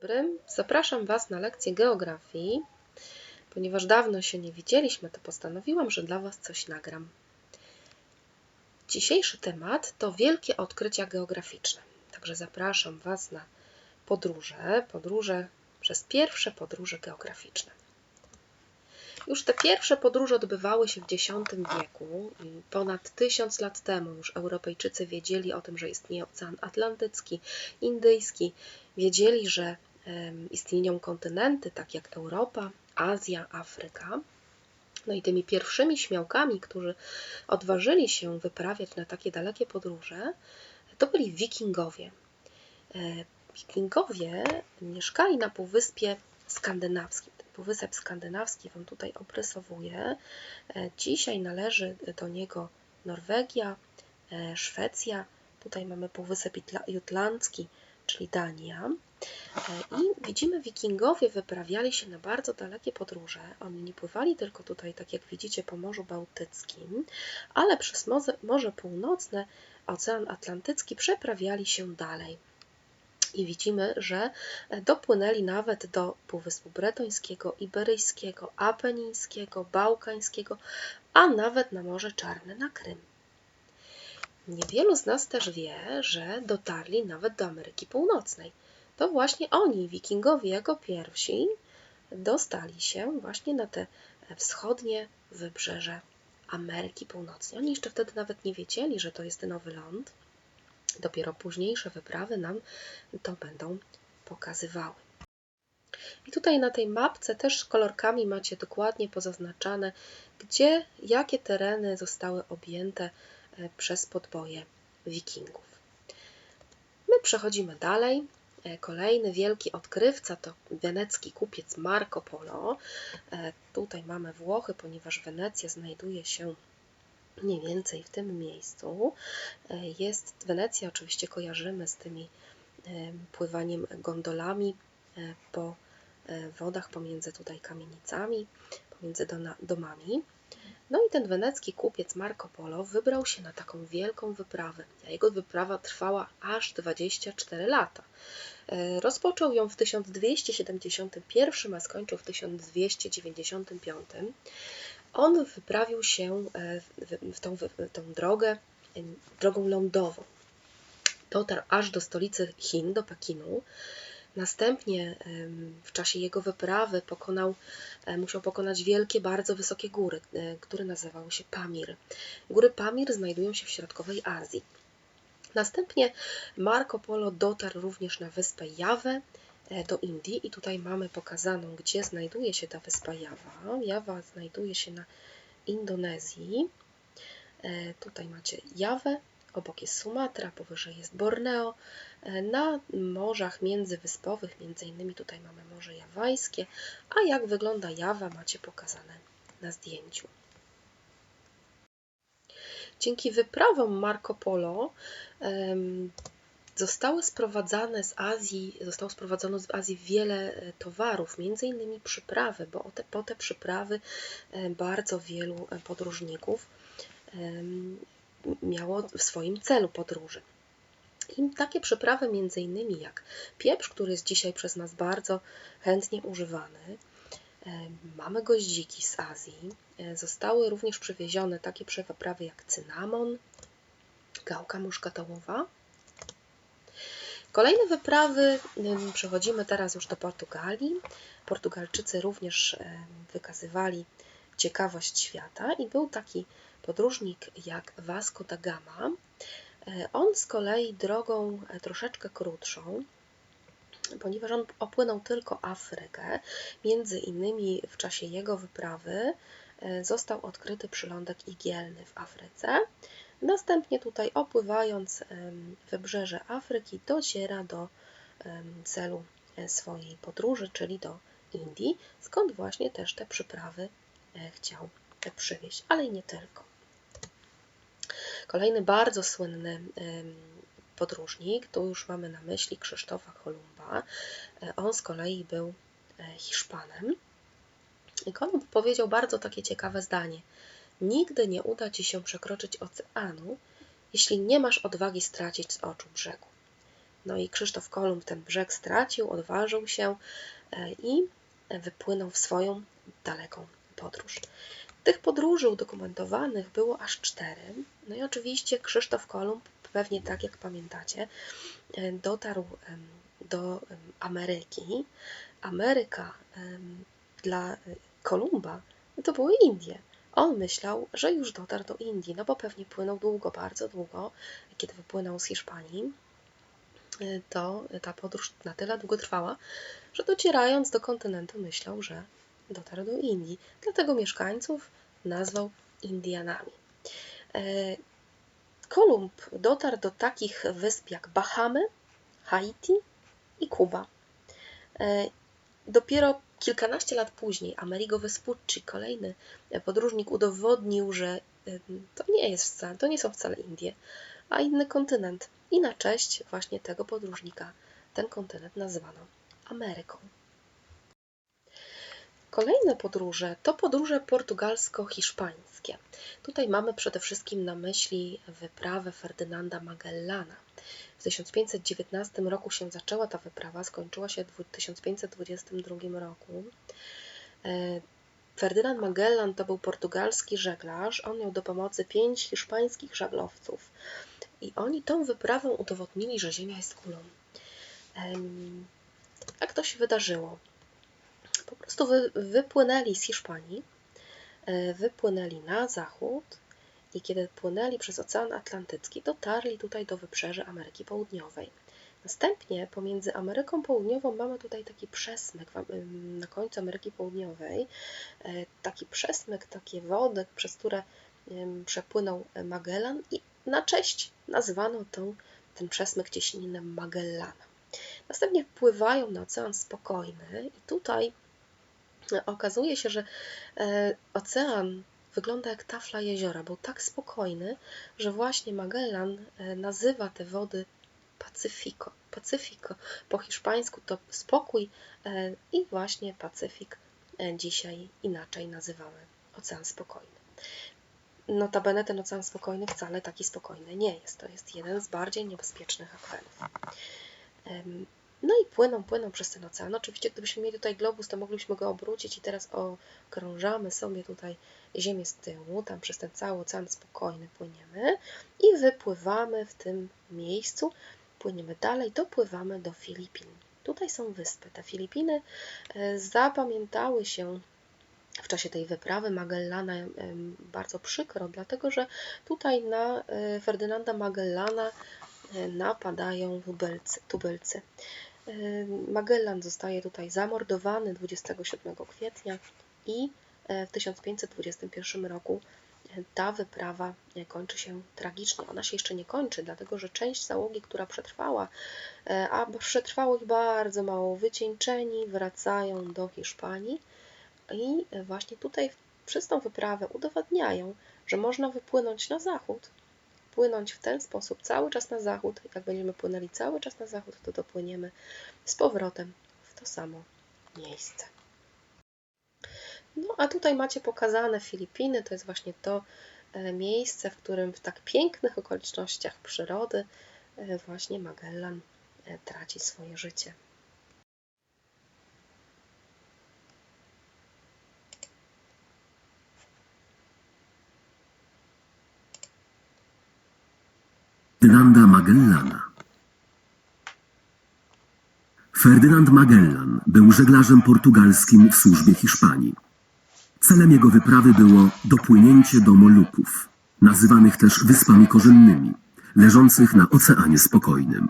dobry. Zapraszam Was na lekcję geografii. Ponieważ dawno się nie widzieliśmy, to postanowiłam, że dla Was coś nagram. Dzisiejszy temat to wielkie odkrycia geograficzne. Także zapraszam Was na podróże, podróże przez pierwsze podróże geograficzne. Już te pierwsze podróże odbywały się w X wieku. Ponad tysiąc lat temu już Europejczycy wiedzieli o tym, że istnieje Ocean Atlantycki, Indyjski. Wiedzieli, że istnieją kontynenty, tak jak Europa, Azja, Afryka. No i tymi pierwszymi śmiałkami, którzy odważyli się wyprawiać na takie dalekie podróże, to byli wikingowie. E, wikingowie mieszkali na Półwyspie Skandynawskim. Ten Półwysep Skandynawski Wam tutaj oprysowuję. E, dzisiaj należy do niego Norwegia, e, Szwecja. Tutaj mamy Półwysep Jutlandzki, czyli Dania. I widzimy, wikingowie wyprawiali się na bardzo dalekie podróże. Oni nie pływali tylko tutaj, tak jak widzicie, po Morzu Bałtyckim, ale przez Morze Północne, Ocean Atlantycki przeprawiali się dalej. I widzimy, że dopłynęli nawet do Półwyspu Bretońskiego, Iberyjskiego, Apenińskiego, Bałkańskiego, a nawet na Morze Czarne, na Krym. Niewielu z nas też wie, że dotarli nawet do Ameryki Północnej to właśnie oni, wikingowie, jako pierwsi dostali się właśnie na te wschodnie wybrzeże Ameryki Północnej. Oni jeszcze wtedy nawet nie wiedzieli, że to jest nowy ląd. Dopiero późniejsze wyprawy nam to będą pokazywały. I tutaj na tej mapce też kolorkami macie dokładnie pozaznaczane, gdzie, jakie tereny zostały objęte e, przez podboje wikingów. My przechodzimy dalej. E, kolejny wielki odkrywca to wenecki kupiec Marco Polo. E, tutaj mamy Włochy, ponieważ Wenecja znajduje się mniej więcej w tym miejscu. E, jest Wenecja, oczywiście kojarzymy z tymi pływaniem gondolami po wodach pomiędzy tutaj kamienicami, pomiędzy domami. No i ten wenecki kupiec Marco Polo wybrał się na taką wielką wyprawę. Jego wyprawa trwała aż 24 lata. E, rozpoczął ją w 1271, a skończył w 1295. On wyprawił się e, w tą, w tą drogę, e, drogą lądową. Dotarł aż do stolicy Chin, do Pekinu. Następnie w czasie jego wyprawy pokonał, musiał pokonać wielkie, bardzo wysokie góry, które nazywały się Pamir. Góry Pamir znajdują się w środkowej Azji. Następnie Marco Polo dotarł również na wyspę Jawę e, do Indii i tutaj mamy pokazaną, gdzie znajduje się ta wyspa Jawa. Jawa znajduje się na Indonezji. E, tutaj macie Jawę, obok jest Sumatra, powyżej jest Borneo. E, na morzach międzywyspowych, między innymi tutaj mamy Morze Jawańskie, a jak wygląda Jawa macie pokazane na zdjęciu. Dzięki wyprawom Marco Polo zostały sprowadzane z Azji, zostało sprowadzone z Azji wiele e, towarów, między innymi przyprawy, bo te, po te przyprawy e, bardzo wielu podróżników miało w swoim celu podróży. I takie przyprawy między innymi jak pieprz, który jest dzisiaj przez nas bardzo chętnie używany, Mamy goździki z Azji. E, zostały również przywiezione takie przewaprawy jak cynamon, gałka muszkatołowa. Kolejne wyprawy przechodzimy teraz już do Portugalii. Portugalczycy również wykazywali ciekawość świata i był taki podróżnik jak Vasco da Gama. E, on z kolei drogą e, troszeczkę krótszą ponieważ on opłynął tylko Afrykę. Między innymi w czasie jego wyprawy e, został odkryty przylądek igielny w Afryce. Następnie tutaj opływając wybrzeże Afryki dociera do celu swojej podróży, czyli do Indii, skąd właśnie też te przyprawy chciał przywieźć, ale i nie tylko. Kolejny bardzo słynny podróżnik, tu już mamy na myśli Krzysztofa Kolumba. E, on z kolei był e, Hiszpanem. I Kolumb powiedział bardzo takie ciekawe zdanie. Nigdy nie uda ci się przekroczyć oceanu, jeśli nie masz odwagi stracić z oczu brzegu. No i Krzysztof Kolumb ten brzeg stracił, odważył się e, i wypłynął w swoją daleką podróż. Tych podróży udokumentowanych było aż cztery. No i oczywiście Krzysztof Kolumb, pewnie tak jak pamiętacie, e, dotarł do Ameryki. Ameryka dla e, Kolumba to były Indie. On myślał, że już dotarł do Indii, no bo pewnie płynął długo, bardzo długo. Kiedy wypłynął z Hiszpanii, e, to ta podróż na tyle długo trwała, że docierając do kontynentu myślał, że dotarł do Indii. Dlatego mieszkańców nazwał Indianami. E, Kolumb dotarł do takich wysp jak Bahamy, Haiti i Kuba. E, Dopiero kilkanaście lat później Amerigo Vespucci, kolejny podróżnik, udowodnił, że to nie jest wcale, to nie są wcale Indie, a inny kontynent. I na cześć właśnie tego podróżnika ten kontynent nazwano Ameryką. Kolejne podróże to podróże portugalsko-hiszpańskie. Tutaj mamy przede wszystkim na myśli wyprawę Ferdynanda Magellana. W 1519 roku się zaczęła ta wyprawa, skończyła się w 1522 roku. E, Ferdynand Magellan to był portugalski żeglarz. On miał do pomocy pięć hiszpańskich żaglowców. I oni tą wyprawą udowodnili, że Ziemia jest kulą. Jak to się wydarzyło? Po prostu wy, wypłynęli z Hiszpanii, e, wypłynęli na zachód i kiedy płynęli przez Ocean Atlantycki, dotarli tutaj do wybrzeży Ameryki Południowej. Następnie pomiędzy Ameryką Południową mamy tutaj taki przesmyk na końcu Ameryki Południowej, e, taki przesmyk, takie wody, przez które przepłynął Magellan i na cześć nazwano tą, ten przesmyk cieśninem Magellana. Następnie wpływają na Ocean Spokojny i tutaj okazuje się, że e, ocean wygląda jak tafla jeziora. Był tak spokojny, że właśnie Magellan e, nazywa te wody Pacyfico. Pacyfico po hiszpańsku to spokój e, i właśnie Pacyfik dzisiaj inaczej nazywamy Ocean Spokojny. Notabene ten Ocean Spokojny wcale taki spokojny nie jest. To jest jeden z bardziej niebezpiecznych akwenów. No i płyną, płyną przez ten ocean. Oczywiście, gdybyśmy mieli tutaj globus, to moglibyśmy go obrócić i teraz okrążamy sobie tutaj Ziemię z tyłu, tam przez ten cały ocean spokojny płyniemy i wypływamy w tym miejscu, płyniemy dalej, dopływamy do Filipin. Tutaj są wyspy. Te Filipiny e, zapamiętały się w czasie tej wyprawy Magellana em, bardzo przykro, dlatego że tutaj na e, Ferdynanda Magellana e, napadają tubylcy. E, Magellan zostaje tutaj zamordowany 27 kwietnia i e, w 1521 roku e, ta wyprawa e, kończy się tragicznie. Ona się jeszcze nie kończy, dlatego że część załogi, która przetrwała, a przetrwało ich bardzo mało, wycieńczeni, wracają do Hiszpanii i właśnie tutaj przez tą wyprawę udowadniają, że można wypłynąć na zachód, płynąć w ten sposób cały czas na zachód. Jak będziemy płynęli cały czas na zachód, to dopłyniemy z powrotem w to samo miejsce. No a tutaj macie pokazane Filipiny, to jest właśnie to e, miejsce, w którym w tak pięknych okolicznościach przyrody e, właśnie Magellan e, traci swoje życie. Ferdynanda Magellana. Ferdynand Magellan był żeglarzem portugalskim w służbie Hiszpanii. Celem jego wyprawy było dopłynięcie do Moluków, nazywanych też Wyspami Korzennymi, leżących na Oceanie Spokojnym.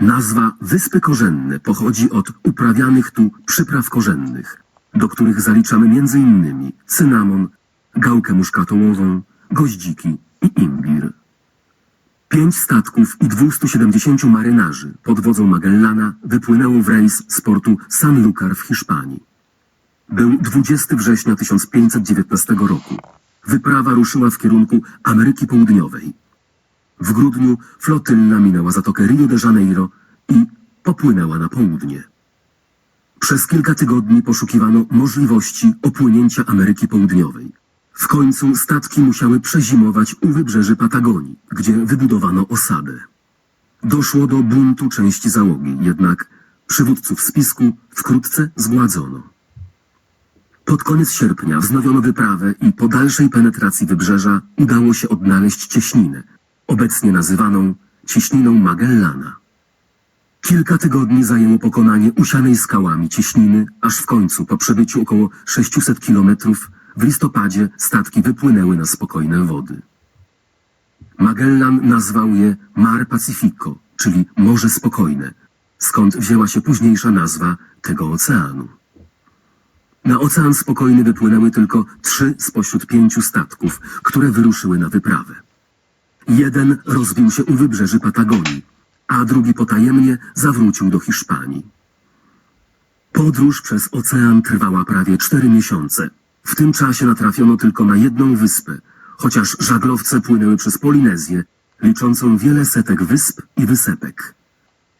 Nazwa Wyspy Korzenne pochodzi od uprawianych tu przypraw korzennych, do których zaliczamy m.in. cynamon, gałkę muszkatołową, goździki i imbir. Pięć statków i 270 marynarzy pod wodzą Magellana wypłynęło w rejs z portu Sanlúcar w Hiszpanii. Był 20 września 1519 roku. Wyprawa ruszyła w kierunku Ameryki Południowej. W grudniu flotylla minęła zatokę Rio de Janeiro i popłynęła na południe. Przez kilka tygodni poszukiwano możliwości opłynięcia Ameryki Południowej. W końcu statki musiały przezimować u wybrzeży Patagonii, gdzie wybudowano osadę. Doszło do buntu części załogi, jednak przywódców spisku wkrótce zgładzono. Pod koniec sierpnia wznowiono wyprawę i po dalszej penetracji wybrzeża udało się odnaleźć cieśninę, obecnie nazywaną cieśniną Magellana. Kilka tygodni zajęło pokonanie usianej skałami cieśniny, aż w końcu, po przebyciu około 600 kilometrów, w listopadzie statki wypłynęły na spokojne wody. Magellan nazwał je Mar Pacifico, czyli Morze Spokojne, skąd wzięła się późniejsza nazwa tego oceanu. Na Ocean Spokojny wypłynęły tylko trzy spośród pięciu statków, które wyruszyły na wyprawę. Jeden rozbił się u wybrzeży Patagonii, a drugi potajemnie zawrócił do Hiszpanii. Podróż przez ocean trwała prawie cztery miesiące. W tym czasie natrafiono tylko na jedną wyspę, chociaż żaglowce płynęły przez Polinezję, liczącą wiele setek wysp i wysepek.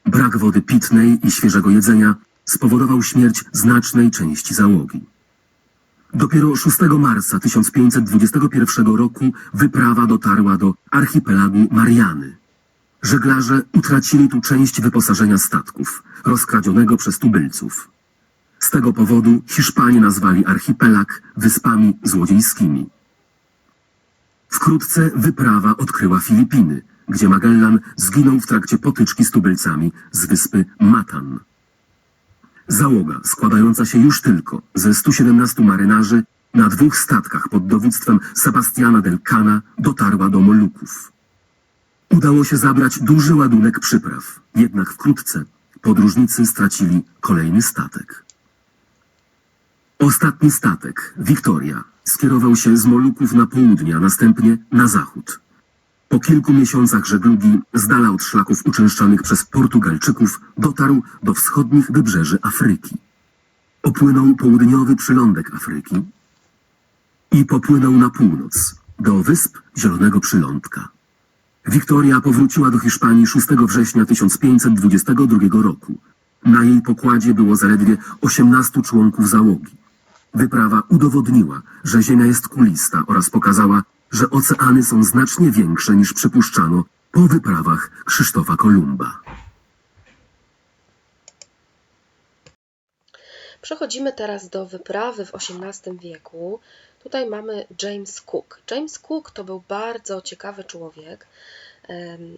Brak wody pitnej i świeżego jedzenia spowodował śmierć znacznej części załogi. Dopiero 6 marca 1521 roku wyprawa dotarła do archipelagu Mariany. Żeglarze utracili tu część wyposażenia statków, rozkradzionego przez tubylców. Z tego powodu Hiszpanie nazwali archipelag wyspami złodziejskimi. Wkrótce wyprawa odkryła Filipiny, gdzie Magellan zginął w trakcie potyczki z tubylcami z wyspy Matan. Załoga, składająca się już tylko ze 117 marynarzy, na dwóch statkach pod dowództwem Sebastiana del Cana dotarła do Moluków. Udało się zabrać duży ładunek przypraw, jednak wkrótce podróżnicy stracili kolejny statek. Ostatni statek, Wiktoria, skierował się z Moluków na południe, a następnie na zachód. Po kilku miesiącach żeglugi z dala od szlaków uczęszczanych przez Portugalczyków dotarł do wschodnich wybrzeży Afryki. Opłynął południowy przylądek Afryki i popłynął na północ, do wysp Zielonego Przylądka. Wiktoria powróciła do Hiszpanii 6 września 1522 roku. Na jej pokładzie było zaledwie 18 członków załogi. Wyprawa udowodniła, że Ziemia jest kulista oraz pokazała, że oceany są znacznie większe niż przypuszczano po wyprawach Krzysztofa Kolumba. Przechodzimy teraz do wyprawy w XVIII wieku. Tutaj mamy James Cook. James Cook to był bardzo ciekawy człowiek.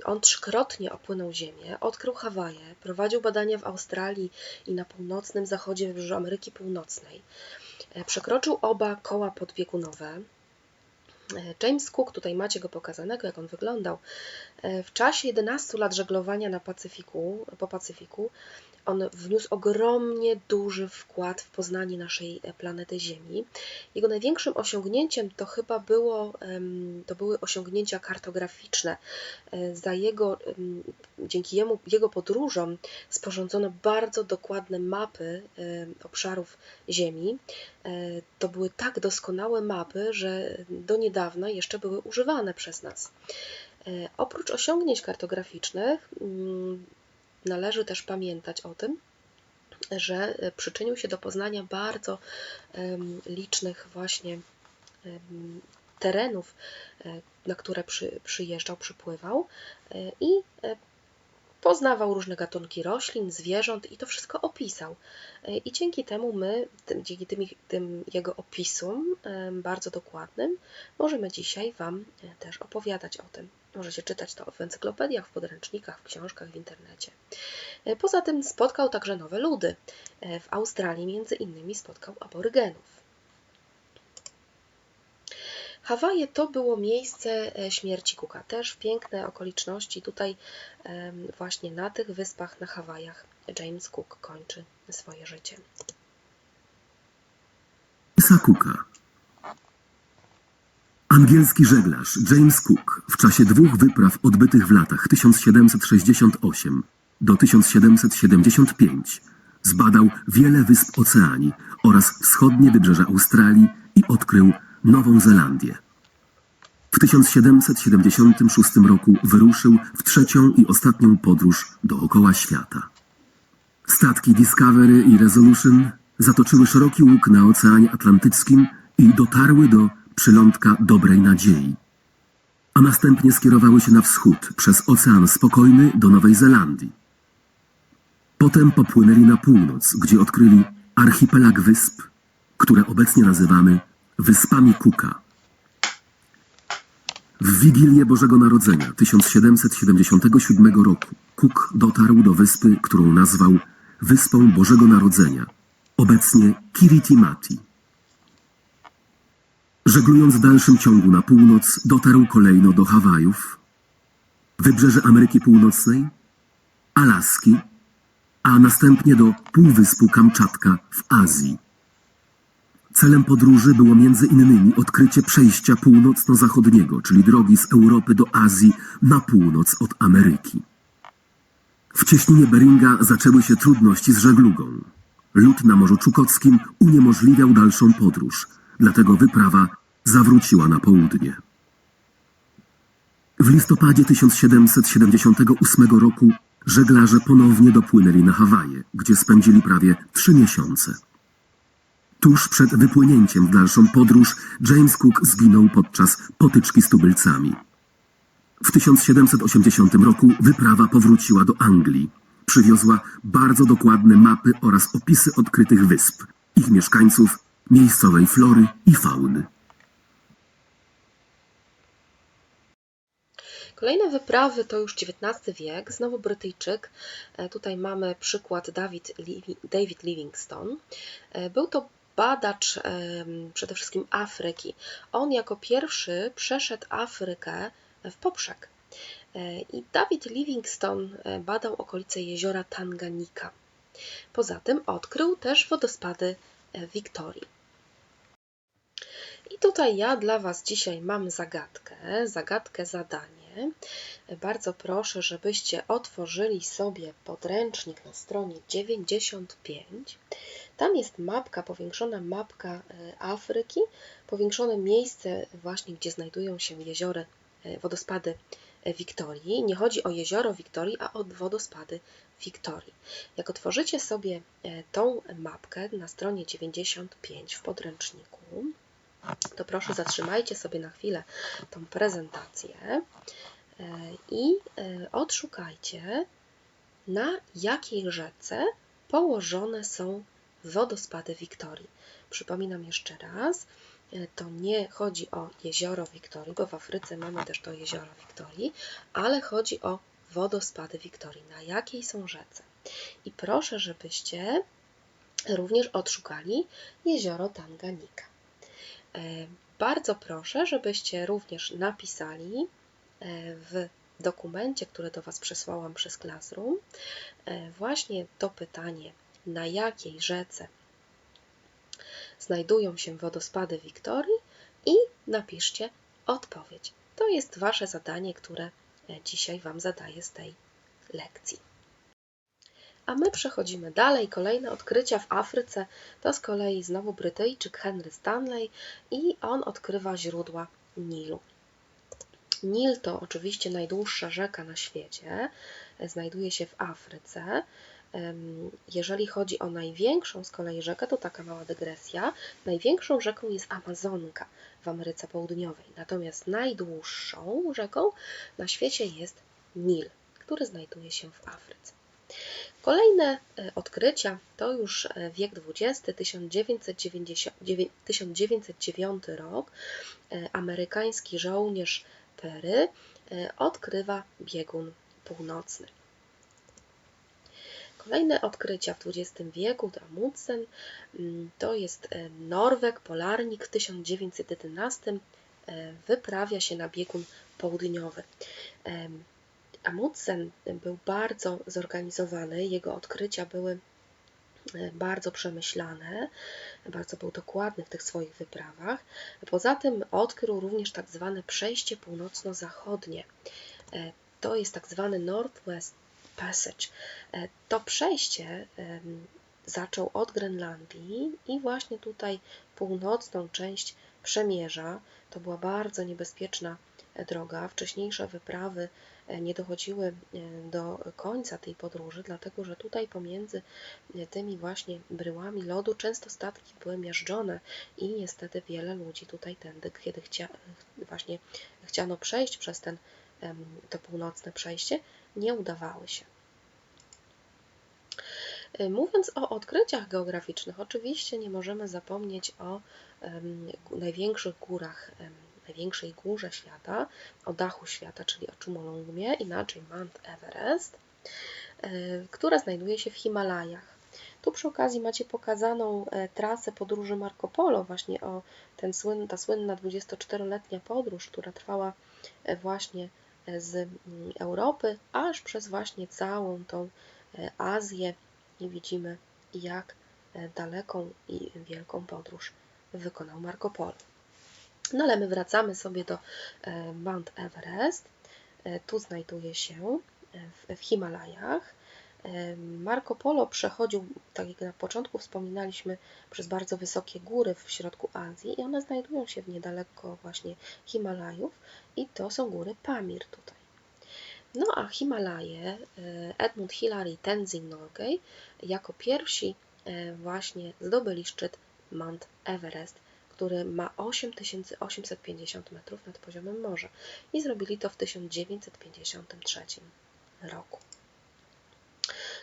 On trzykrotnie opłynął Ziemię, odkrył Hawaje, prowadził badania w Australii i na północnym zachodzie wybrzeżu Ameryki Północnej. Przekroczył oba koła podbiegunowe. E, James Cook, tutaj macie go pokazanego, jak on wyglądał. E, W czasie 11 lat żeglowania na Pacyfiku, po Pacyfiku, on wniósł ogromnie duży wkład w poznanie naszej e, planety Ziemi. Jego największym osiągnięciem to chyba było, to były osiągnięcia kartograficzne. Za jego, dzięki jemu, jego podróżom sporządzono bardzo dokładne mapy obszarów Ziemi. E, To były tak doskonałe mapy, że do niedawna jeszcze były używane przez nas. E, Oprócz osiągnięć kartograficznych, mm, należy też pamiętać o tym, że przyczynił się do poznania bardzo licznych właśnie terenów, e, na które przy, przyjeżdżał, przypływał i poznawał różne gatunki roślin, zwierząt i to wszystko opisał. E, I dzięki temu my, dzięki tym, tym jego opisom em, bardzo dokładnym, możemy dzisiaj Wam e, też opowiadać o tym. Możecie czytać to w encyklopediach, w podręcznikach, w książkach, w internecie. E, Poza tym spotkał także nowe ludy. E, W Australii między innymi spotkał aborygenów. Hawaje to było miejsce e, śmierci Cooka. Też piękne okoliczności. Tutaj właśnie na tych wyspach na Hawajach James Cook kończy swoje życie. Jamesa Cooka. Angielski żeglarz James Cook w czasie dwóch wypraw odbytych w latach 1768 do 1775 zbadał wiele wysp Oceanii oraz wschodnie wybrzeże Australii i odkrył Nową Zelandię. W 1776 roku wyruszył w trzecią i ostatnią podróż dookoła świata. Statki Discovery i Resolution zatoczyły szeroki łuk na Oceanie Atlantyckim i dotarły do przylądka Dobrej Nadziei. a następnie skierowały się na wschód przez Ocean Spokojny do Nowej Zelandii. Potem popłynęli na północ, gdzie odkryli archipelag wysp, które obecnie nazywamy Wyspami Cooka. W Wigilię Bożego Narodzenia 1777 roku Cook dotarł do wyspy, którą nazwał Wyspą Bożego Narodzenia, obecnie Kiritimati. Żeglując w dalszym ciągu na północ, dotarł kolejno do Hawajów, wybrzeże Ameryki Północnej, Alaski, a następnie do Półwyspu Kamczatka w Azji. Celem podróży było między innymi odkrycie przejścia północno-zachodniego, czyli drogi z Europy do Azji na północ od Ameryki. W cieśninie Beringa zaczęły się trudności z żeglugą. Lód na Morzu Czukotskim uniemożliwiał dalszą podróż, dlatego wyprawa zawróciła na południe. W listopadzie 1778 roku żeglarze ponownie dopłynęli na Hawaje, gdzie spędzili prawie trzy miesiące. Tuż przed wypłynięciem w dalszą podróż James Cook zginął podczas potyczki z tubylcami. W 1780 roku wyprawa powróciła do Anglii. Przywiozła bardzo dokładne mapy oraz opisy odkrytych wysp, ich mieszkańców, miejscowej flory i fauny. Kolejne wyprawy to już XIX wiek, znowu Brytyjczyk. E, Tutaj mamy przykład David, David Livingstone. E, Był to badacz przede wszystkim Afryki. On jako pierwszy przeszedł Afrykę w poprzek. E, I David Livingstone e, badał okolice jeziora Tanganika. Poza tym odkrył też wodospady e, Wiktorii. I tutaj ja dla Was dzisiaj mam zagadkę, zagadkę zadanie. Bardzo proszę, żebyście otworzyli sobie podręcznik na stronie 95. Tam jest mapka, powiększona mapka e, Afryki, powiększone miejsce właśnie, gdzie znajdują się jeziory, e, wodospady e, Wiktorii. Nie chodzi o jezioro Wiktorii, a o wodospady Wiktorii. Jak otworzycie sobie tą mapkę na stronie 95 w podręczniku, to proszę zatrzymajcie sobie na chwilę tą prezentację e, i e, odszukajcie, na jakiej rzece położone są wodospady Wiktorii. Przypominam jeszcze raz, e, to nie chodzi o jezioro Wiktorii, bo w Afryce mamy też to jezioro Wiktorii, ale chodzi o wodospady Wiktorii. Na jakiej są rzece? I proszę, żebyście również odszukali jezioro Tanganika. E, Bardzo proszę, żebyście również napisali e, w dokumencie, który do Was przesłałam przez Classroom, e, właśnie to pytanie, na jakiej rzece znajdują się wodospady Wiktorii i napiszcie odpowiedź. To jest Wasze zadanie, które dzisiaj Wam zadaję z tej lekcji. A my przechodzimy dalej. Kolejne odkrycia w Afryce to z kolei znowu Brytyjczyk Henry Stanley i on odkrywa źródła Nilu. Nil to oczywiście najdłuższa rzeka na świecie, znajduje się w Afryce. Jeżeli chodzi o największą z kolei rzekę, to taka mała dygresja. Największą rzeką jest Amazonka w Ameryce Południowej, natomiast najdłuższą rzeką na świecie jest Nil, który znajduje się w Afryce. Kolejne e, odkrycia to już e, wiek XX, 1990 dziewię- 1909 rok. E, Amerykański żołnierz Pery e, odkrywa biegun północny. Kolejne odkrycia w XX wieku to Amundsen, mm, to jest Norweg, polarnik w 1911 e, wyprawia się na biegun południowy. Amundsen był bardzo zorganizowany, jego odkrycia były e, bardzo przemyślane, bardzo był dokładny w tych swoich wyprawach. Poza tym odkrył również tak zwane przejście północno-zachodnie. E, To jest tak zwany Northwest Passage. E, To przejście zaczął od Grenlandii i właśnie tutaj północną część przemierza. To była bardzo niebezpieczna droga. Wcześniejsze wyprawy nie dochodziły e, do końca tej podróży, dlatego że tutaj pomiędzy e, tymi właśnie bryłami lodu często statki były miażdżone i niestety wiele ludzi tutaj tędy, kiedy chcia, właśnie chciano przejść przez ten, to północne przejście, nie udawały się. Y, Mówiąc o odkryciach geograficznych, oczywiście nie możemy zapomnieć o największych górach, największej górze świata, o dachu świata, czyli o Chumolungmie, inaczej Mount Everest, y, która znajduje się w Himalajach. Tu przy okazji macie pokazaną e, trasę podróży Marco Polo, właśnie o ten ta słynna 24-letnia podróż, która trwała e, właśnie e, z Europy aż przez właśnie całą tą e, Azję i widzimy, jak e, daleką i wielką podróż wykonał Marco Polo. No ale my wracamy sobie do e, Mount Everest. E, Tu znajduje się e, w, w Himalajach. Marco Polo przechodził, tak jak na początku wspominaliśmy, przez bardzo wysokie góry w środku Azji i one znajdują się w niedaleko właśnie Himalajów i to są góry Pamir tutaj. No a Himalaje Edmund Hillary i Tenzing Norgay jako pierwsi właśnie zdobyli szczyt Mount Everest, który ma 8850 metrów nad poziomem morza i zrobili to w 1953 roku.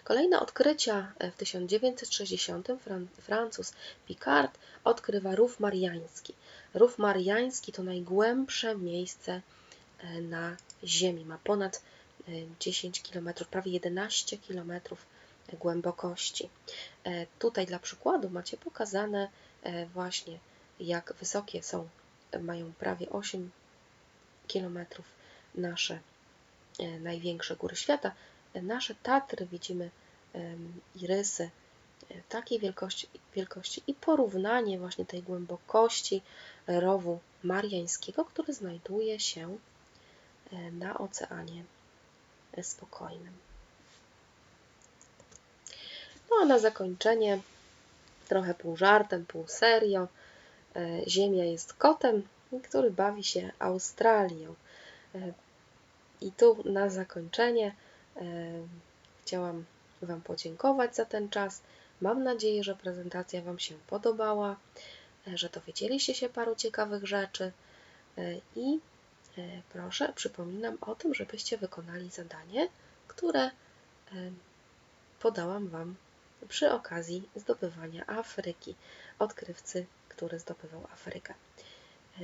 Kolejne odkrycia e, w 1960 Fran- Francuz Picard odkrywa Rów Mariański. Rów Mariański to najgłębsze miejsce e, na Ziemi. Ma ponad e, 10 km, prawie 11 km głębokości. E, Tutaj dla przykładu macie pokazane e, właśnie jak wysokie są, mają prawie 8 km nasze e, największe góry świata. Nasze Tatry widzimy i rysy e, takiej wielkości, wielkości i porównanie właśnie tej głębokości rowu mariańskiego, który znajduje się e, na Oceanie Spokojnym. No a na zakończenie, trochę pół żartem, pół serio, Ziemia jest kotem, który bawi się Australią. E, I tu na zakończenie e, chciałam Wam podziękować za ten czas. Mam nadzieję, że prezentacja Wam się podobała, e, że dowiedzieliście się paru ciekawych rzeczy e, i e, proszę, przypominam o tym, żebyście wykonali zadanie, które e, podałam Wam przy okazji zdobywania Afryki, odkrywcy, który zdobywał Afrykę. E,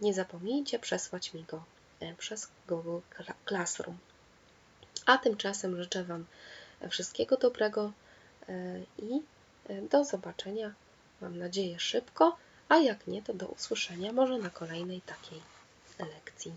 Nie zapomnijcie przesłać mi go e, przez Google Cla- Classroom. A tymczasem życzę Wam wszystkiego dobrego e, i do zobaczenia, mam nadzieję, szybko, a jak nie, to do usłyszenia może na kolejnej takiej lekcji.